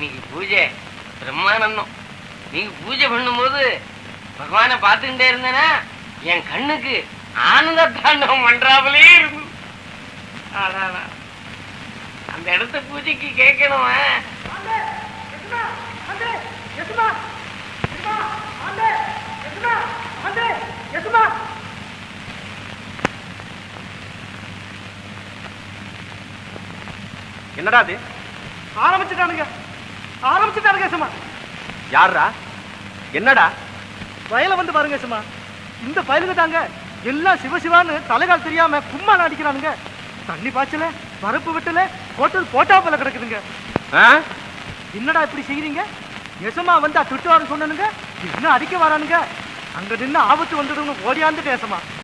இன்னைக்கு பூஜை பிரம்மானந்தம் நீங்க பூஜை பண்ணும்போது பகவானை பார்த்துக்கிட்டே இருந்தேனா என் கண்ணுக்கு ஆனந்த தாண்டவம் பண்றாமலே இருந்து. அந்த இடத்த பூஜைக்கு கேட்கணுமா? என்னடா அது? ஆரம்பிச்சுட்டானுங்க. ஆரம்பிச்சுட்டானுங்க சும்மா யாரா என்னடா? வயல வந்து பாருங்க சும்மா இந்த பயலுங்க தாங்க எல்லாம் சிவசிவான்னு தலைகால் தெரியாம கும்மா அடிக்கிறானுங்க தண்ணி பாய்ச்சல வரப்பு வெட்டல ஹோட்டல் போட்டா போல கிடக்குதுங்க? என்னடா இப்படி செய்றீங்க? எசமா வந்து திட்டுவாருன்னு சொன்னனுங்க இன்னும் அடிக்க வரானுங்க? அங்க நின்று ஆபத்து வந்துடுங்க ஓடியாந்துட்டு எசமா